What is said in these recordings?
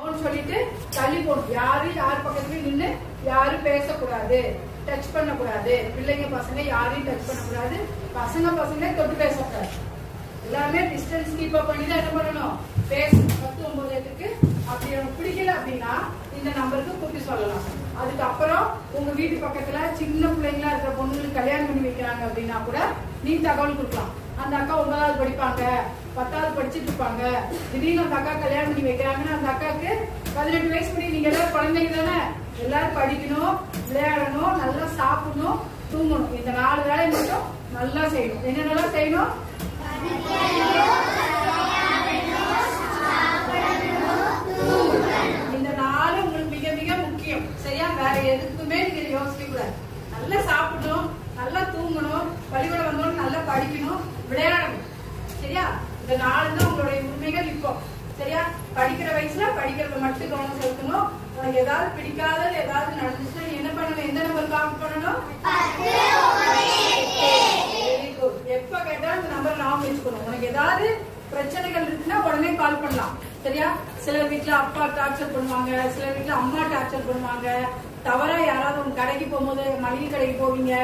சொல்லிட்டு தள்ளி போடும் யாரும் யார் பக்கத்துலயும் நின்று யாரும் பேசக்கூடாது. டச் பண்ணக்கூடாது. பிள்ளைங்க பசங்க யாரையும் டச் பண்ணக்கூடாது. பசங்க பசங்க தொட்டு பேசக்கூடாது. எல்லாமே டிஸ்டன்ஸ் கீப் அப் பண்ணி தான் என்ன பண்ணணும்? பேசணும் பத்து ஒன்பது எட்டுக்கு அப்படி எனக்கு பிடிக்கல அப்படின்னா இந்த நம்பருக்கு கூட்டி சொல்லலாம். அதுக்கப்புறம் உங்க வீட்டு பக்கத்துல சின்ன பிள்ளைங்களா இருக்கிற பொண்ணுங்களுக்கு கல்யாணம் பண்ணி வைக்கிறாங்க அப்படின்னா கூட நீ தகவல் கொடுக்கலாம். அந்த அக்கா ஒன்பதாவது படிப்பாங்க. பத்தாவது படிச்சுட்டு இருப்பாங்க திடீர்னு அந்த அக்கா கல்யாணம் பண்ணி வைக்கிறாங்கன்னா அந்த அக்காவுக்கு பதினெட்டு வயசு பண்ணி நீங்க எல்லாரும் குழந்தைங்க தானே? எல்லாரும் படிக்கணும் விளையாடணும் நல்லா சாப்பிடணும் தூங்கணும். இந்த நாலு வேலை மட்டும் நல்லா செய்யணும். என்னென்னலாம் செய்யணும்? இந்த நாலு உங்களுக்கு மிக மிக முக்கியம். சரியா? வேற எதுக்குமே நீங்க யோசிக்க கூடாது. நல்லா சாப்பிடணும் நல்லா தூங்கணும் பள்ளிக்கூடம் வந்தோம் நல்லா படிக்கணும் விளையாடணும். இந்த நாலு தான் உங்களுடைய உண்மைகள். இப்போ சரியா? படிக்கிற வயசுல படிக்கிறத மட்டும் கவனம் செலுத்தணும் உனக்கு ஏதாவது பிடிக்காதது ஏதாவது நடந்துச்சுன்னா என்ன பண்ணணும்? எந்த நம்பர் கால் பண்ணணும்? எப்ப கேட்டாலும் இந்த நம்பர் ஞாபகம் வச்சுக்கணும். உனக்கு ஏதாவது பிரச்சனைகள் இருக்குன்னா உடனே கால் பண்ணலாம். சரியா? சில வீட்டுல அப்பா டார்ச்சர் பண்ணுவாங்க சில வீட்டுல அம்மா டார்ச்சர் பண்ணுவாங்க. தவறா யாராவது உங்க கடைக்கு போகும்போது மளிகை கடைக்கு போவீங்க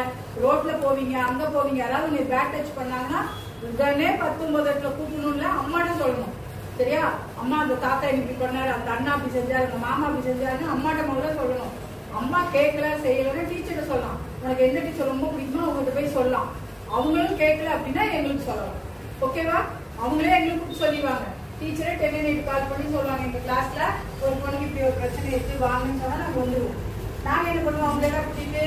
ரோட்ல போவீங்க அங்க போவீங்க யாராவது உங்க பேக் டச் பண்ணாங்கன்னா உடனே பத்தொன்பது இடத்துல கூப்பிடணும்ல அம்மாட்ட சொல்லணும். சரியா? அம்மா அந்த தாத்தா இப்படி பண்ணாரு அந்த அண்ணா அப்படி செஞ்சாரு அந்த மாமா அப்படி செஞ்சாருன்னு அம்மாட்ட முதல்ல சொல்லணும். அம்மா கேட்கல செய்யலன்னு டீச்சர்கிட்ட சொல்லலாம். உனக்கு எந்த டீச்சர் ரொம்ப பிடிக்குமோ அவங்ககிட்ட போய் சொல்லலாம். அவங்களும் கேட்கல அப்படின்னா எங்களுக்கு சொல்லலாம். ஓகேவா அவங்களே எங்களுக்கு சொல்லிடுவாங்க. டீச்சரே டென் எயிட் கால் பண்ணி சொல்லுவாங்க எங்கள் கிளாஸ்ல ஒரு பொண்ணுக்கு இப்படி ஒரு பிரச்சனை இருக்கு வாங்கன்னு சொன்னால் நாங்கள் வந்துடுவோம் நாங்கள் என்ன பண்ணுவோம்? அவங்களே எல்லாம் கூட்டிட்டு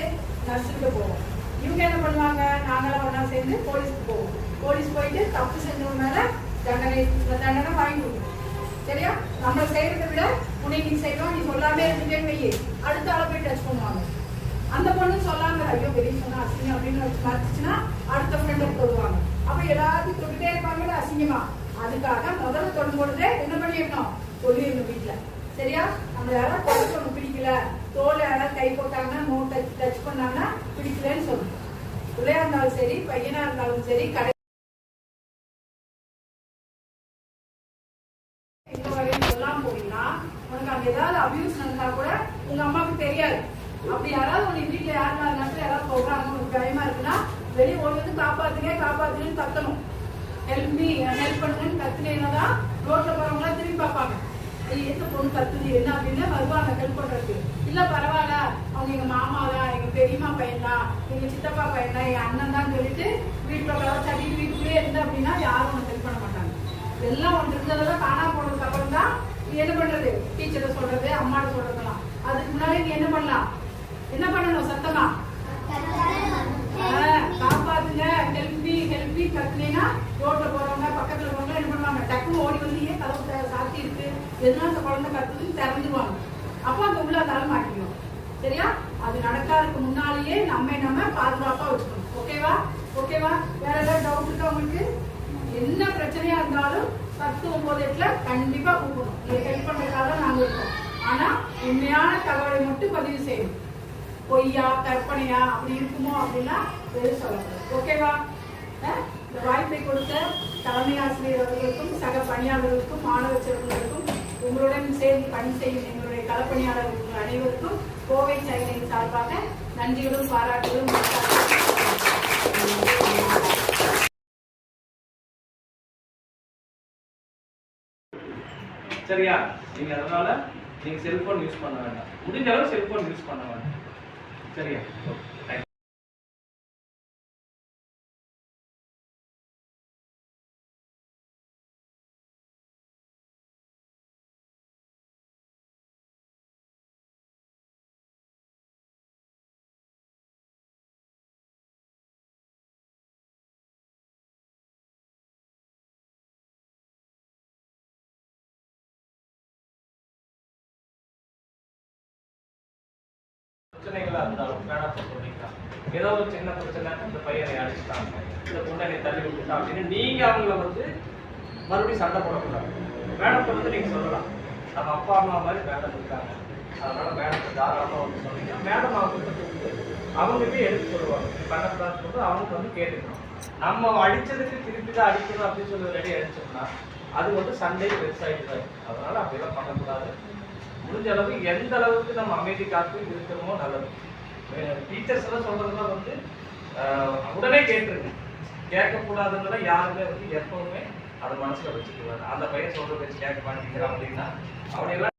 நர்ஸுக்கிட்ட போவோம். இவங்க என்ன பண்ணுவாங்க? நாங்களாம் ஒன்றா சேர்ந்து போலீஸ்க்கு போவோம். போலீஸ் போயிட்டு தப்பு செஞ்சவங்க மேலே தண்டனை தண்டனை வாங்கி கொடுக்கணும் சரியா? நம்ம செய்யறதை விட உன்னை நீ செய்யணும் நீ சொல்லாமே இருந்துட்டேன்னு வையே. அடுத்த ஆளை போய் டச் பண்ணுவாங்க. அந்த பொண்ணு சொல்லாங்க ஐயோ பெரிய சொன்னா அசிங்கம் அப்படின்னு மறைச்சுன்னா அடுத்த ஃப்ரெண்டை போடுவாங்க. அப்ப எல்லாத்தையும் தொட்டுட்டே இருப்பாங்கல்ல அசிங்கமா. அதுக்காக முதல்ல தொடும் பொழுதே என்ன பண்ணிடணும் சொல்லிடணும் வீட்டுல சரியா? நம்ம யாராவது குறைச்சு ஒண்ணு பிடிக்கல. தோல் யாராவது கை போட்டாங்கன்னா நோ டச் டச் பண்ணாங்கன்னா பிடிக்கலன்னு சொல்லணும் பிள்ளையா இருந்தாலும் சரி பையனா இருந்தாலும் சரி கடை சொல்லாம போனீங்கன்னா உனக்கு அங்க ஏதாவது அபியூஸ் நடந்தா கூட உங்க அம்மாவுக்கு தெரியாது. அப்படி யாராவது உங்க வீட்டுல யாருனா இருந்தாலும் யாராவது சொல்றாங்க உங்களுக்கு பயமா இருக்குன்னா வெளியே ஓடி வந்து காப்பாத்துங்க காப்பாத்துங்கன்னு கத்தணும் ஹெல்ப் மீ ஹெல்ப் பண்ணுங்கன்னு கத்துனீங்கன்னா தான் ரோட்ல போறவங்க திரும்பி பார்ப்பாங்க ஐய், எந்த பொண்ணு கத்துது என்ன அப்படின்னு வருவாங்க ஹெல்ப் பண்றதுக்கு. இல்ல பரவாயில்ல அவங்க எங்க மாமா தான் எங்க பெரியம்மா பையன் தான் எங்க சித்தப்பா பையன் தான் என் அண்ணன் தான் சொல்லிட்டு வீட்டுல கலர் தட்டிட்டு வீட்டுக்குள்ளே இருந்தா அப்படின்னா யாரும் ஒன்று ஹெல்ப் பண்ண மாட்டாங்க. எல்லாம் ஒன்று இருந்ததெல்லாம் காணா போனதுக்கு அப்புறம் தான் நீ என்ன பண்றது? டீச்சரை சொல்றது அம்மாட்ட சொல்றதெல்லாம். அதுக்கு முன்னாடி நீ என்ன பண்ணலாம்? என்ன பண்ணணும் சத்தமா? காப்பாத்துங்க. ஹெல்ப் ஹெல்பி ஹெல்ப் கத்துனீங்கன்னா ரோட்ல போறவங்க பக்கத்துல போறவங்க என்ன பண்ணுவாங்க? டக்குன்னு ஓடி வந்து இருக்கு அந்த குழந்தை கத்துக்கு திறந்துருவாங்க அப்போ அந்த உள்ள தர சரியா? அது நடக்காததுக்கு முன்னாலேயே நம்ம நம்ம பாதுகாப்பா வச்சுக்கணும். ஓகேவா ஓகேவா வேற ஏதாவது டவுட் இருக்கா உங்களுக்கு? என்ன பிரச்சனையா இருந்தாலும் பத்து ஒன்பது எட்டுல கண்டிப்பா கூப்பிடணும். ஹெல்ப் பண்றதுக்காக தான் நாங்க இருக்கோம். ஆனா உண்மையான தகவலை மட்டும் பதிவு செய்யணும். பொய்யா கற்பனையா அப்படி இருக்குமோ அப்படின்னா எதுவும் சொல்லக்கூடாது. ஓகேவா இந்த வாய்ப்பை கொடுத்த தலைமை ஆசிரியர் அவர்களுக்கும் சக பணியாளர்களுக்கும் மாணவ செல்வங்களுக்கும் உங்களுடன் சேர்ந்து பணி செய்யும் எங்களுடைய களப்பணியாளர்கள் அனைவருக்கும் கோவை சைனையின் சார்பாக நன்றிகளும் பாராட்டுகளும் சரியா? நீங்க அதனால நீங்க செல்போன் யூஸ் பண்ண வேண்டாம். முடிஞ்ச அளவு செல்போன் யூஸ் பண்ண வேண்டாம். சரியா? பிரச்சனைகளாக இருந்தாலும் வேணாம் சொல்றீங்களா? ஏதோ ஒரு சின்ன பிரச்சனை இந்த பையனை அடிச்சுட்டாங்க இந்த பொண்ணை தள்ளி விட்டுட்டாங்க அப்படின்னு நீங்க அவங்கள வந்து மறுபடியும் சண்டை போடக்கூடாது. மேடத்தை வந்து நீங்க சொல்லலாம். நம்ம அப்பா அம்மா மாதிரி மேடம் இருக்காங்க. அதனால மேடத்தை தாராளமாக வந்து சொன்னீங்கன்னா மேடம் அவங்க வந்து எடுத்து சொல்லுவாங்க. நீ பண்ணக்கூடாதுன்னு சொல்லிட்டு அவங்க வந்து கேட்டுக்கணும். நம்ம அடித்ததுக்கு திருப்பி தான் அடிக்கணும் அப்படின்னு சொல்லி ரெடி அடிச்சோம்னா அது வந்து சண்டை பெருசாகிட்டு தான் அதனால அப்படிலாம் பண்ணக்கூடாது. முடிஞ்ச அளவுக்கு எந்த அளவுக்கு நம்ம அமைதி காத்து இருக்கிறோமோ நல்லது. டீச்சர்ஸ் எல்லாம் சொல்றதுலாம் வந்து ஆஹ், உடனே கேட்டுருங்க. கேட்கக்கூடாதுன்றத யாருமே வந்து எப்பவுமே அதை மனசுல வச்சுக்க அந்த பையன் சொல்ற பேச்சு கேட்க மாட்டேங்கிறான் அப்படின்னா அவனையெல்லாம்